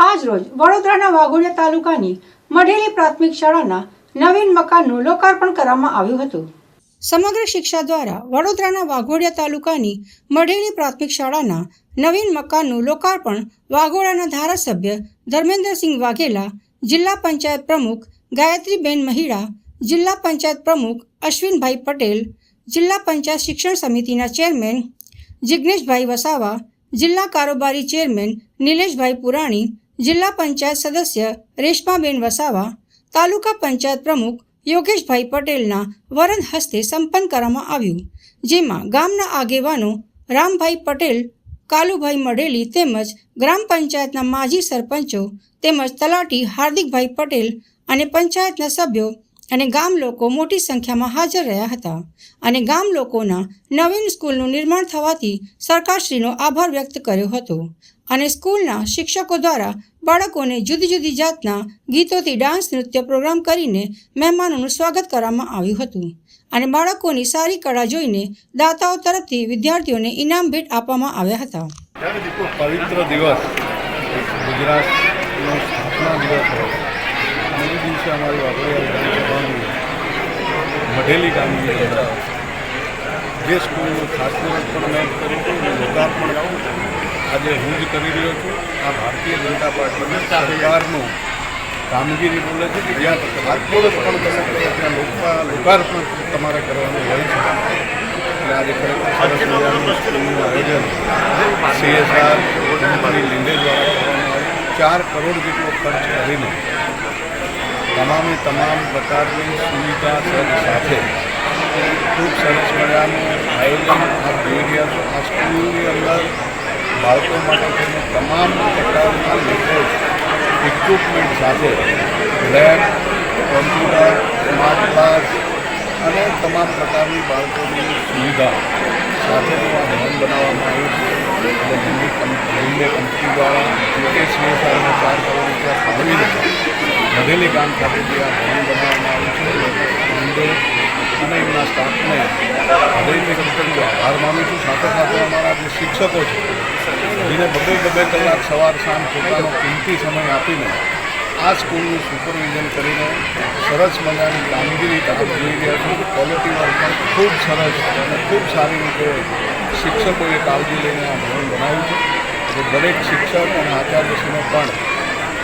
આજ રોજ વડોદરાના વાઘોડિયા તાલુકાની મઢેલી પ્રાથમિક શાળાના નવીન મકાનનું લોકાર્પણ કરવામાં આવ્યું હતું. સમગ્ર શિક્ષા દ્વારા વડોદરાના વાઘોડિયા તાલુકાની મઢેલી પ્રાથમિક શાળાના નવીન મકાનનું લોકાર્પણ વાઘોડાના ધારાસભ્ય ધર્મેન્દ્રસિંહ વાઘેલા, જિલ્લા પંચાયત પ્રમુખ ગાયત્રીબેન મહિડા, જિલ્લા પંચાયત પ્રમુખ અશ્વિનભાઈ પટેલ, જિલ્લા પંચાયત શિક્ષણ સમિતિના ચેરમેન જિજ્ઞેશભાઈ વસાવા, જિલ્લા કારોબારી ચેરમેન નિલેશભાઈ પુરાણી જિલ્લા પંચાયત સદસ્ય રેશમાબેન વસાવા, તાલુકા પંચાયત પ્રમુખ યોગેશભાઈ પટેલના વરદ હસ્તે સંપન્ન કરવામાં આવ્યું, જેમાં ગામના આગેવાનો રામભાઈ પટેલ, કાલુભાઈ મઢેલી તેમજ ગ્રામ પંચાયતના માજી સરપંચો તેમજ તલાટી હાર્દિકભાઈ પટેલ અને પંચાયતના સભ્યો અને ગામ લોકો મોટી સંખ્યામાં હાજર રહ્યા હતા. અને ગામ લોકોના નવીન સ્કૂલનું નિર્માણ થવાથી સરકારશ્રીનો આભાર વ્યક્ત કર્યો હતો. અને સ્કૂલના શિક્ષકો દ્વારા બાળકોને જુદી જુદી જાતના ગીતોથી ડાન્સ નૃત્ય પ્રોગ્રામ કરીને મહેમાનોનું સ્વાગત કરવામાં આવ્યું હતું. અને બાળકોની સારી કળા જોઈને દાતાઓ તરફથી વિદ્યાર્થીઓને ઇનામ ભેટ આપવામાં આવ્યા હતા. પવિત્ર દિવસ. ગુજરાતનો દિવસે અમારી વાઘોડિયા કામગીરી જે સ્કૂલનું ખાતમુહૂર્ત પણ મેં કર્યું હતું અને લોકાર્પણ આજે હું જ કરી રહ્યો છું. આ ભારતીય જનતા પાર્ટીની સરકારનું કામગીરી બોલે છે કે જ્યાં ખાતમુહૂર્ત પણ તમે કરો ત્યાં લોકા, લોકાર્પણ તમારે કરવાનું હોય છે. એટલે આજે ખરેખર સ્કૂલનું આયોજન સીએસઆર કંપની દ્વારા કરવામાં આવ્યું. ચાર કરોડ જેટલો ખર્ચ કરીને તમામે તમામ પ્રકારની સુવિધા સાથે. ખૂબ સરસ મજાનું આયોજન આપ જોઈ રહ્યા આ સ્કૂલની અંદર બાળકો માટે તમામ પ્રકારના લેટેસ્ટ ઇક્વિપમેન્ટ સાથે લેબ કોમ્પ્યુટર સ્માર્ટ ક્લાસ અને તમામ પ્રકારની બાળકોની સુવિધા સાથેનું આ ભવન બનાવવામાં આવ્યું છે. એટલે દિલ્હી દિલ્હી કંપની દ્વારા જોકે સાહેબને ચાર કરોડ રૂપિયા ફાળવીને મધેલી ગામ ખાતેથી આ ભવન બનાવવામાં આવ્યું છે. હિન્દુ અને એમના સ્ટાફને હૃદયથી કંપનીનો આભાર માનું છું. સાથે સાથે અમારા જે શિક્ષકો છે, જેને બબે બબે કલાક સવાર સાંજ પોતાનો કિંમતી સમય આપીને આ સ્કૂલનું સુપરવિઝન કરીને સરસ મજાની કામગીરી તરફ જોઈ રહ્યા છું. ક્વોલિટી પણ ખૂબ સરસ અને ખૂબ સારી રીતે શિક્ષકોએ કાળજી લઈને આ ભવન બનાવ્યું છે. દરેક શિક્ષક અને આચાર્યશ્રીને પણ